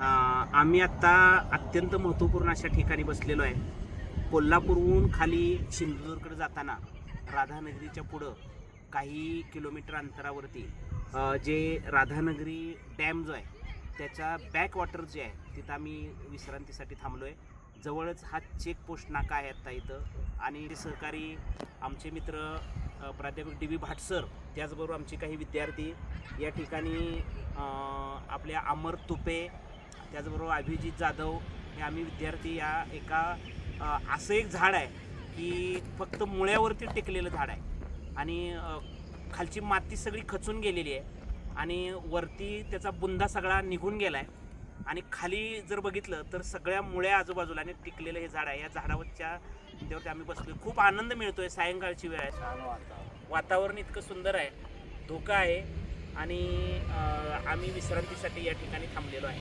आम्ही आत्ता अत्यंत महत्त्वपूर्ण अशा ठिकाणी बसलेलो आहे. कोल्हापूरहून खाली सिंधुदुर्गकडे जाताना राधानगरीच्या पुढं काही किलोमीटर अंतरावरती जे राधानगरी डॅम जो आहे त्याच्या बॅक वॉटर जे आहे तिथं आम्ही विश्रांतीसाठी थांबलो आहे जवळच हा चेक पोस्ट नाका आहे आत्ता इथं. आणि सहकारी आमचे मित्र प्राध्यापक डी बी भाटसर त्याचबरोबर आमचे काही विद्यार्थी या ठिकाणी आपल्या अमर तुपे त्याचबरोबर अभिजित जाधव हे आम्ही विद्यार्थी या एका असं एक झाड आहे की फक्त मुळ्यावरती टेकलेलं झाड आहे. आणि खालची माती सगळी खचून गेलेली आहे. आणि वरती त्याचा बुंदा सगळा निघून गेला आहे आणि खाली जर बघितलं तर सगळ्या मुळ्या आजूबाजूला आणि टिकलेलं हे झाड आहे. या झाडावरच्या त्यावरती आम्ही बसलो खूप आनंद मिळतोय सायंकाळची वेळ आहे. वातावरण. इतकं सुंदर आहे. धोका आहे. आणि आम्ही विश्रांतीसाठी या ठिकाणी थांबलेलो आहे.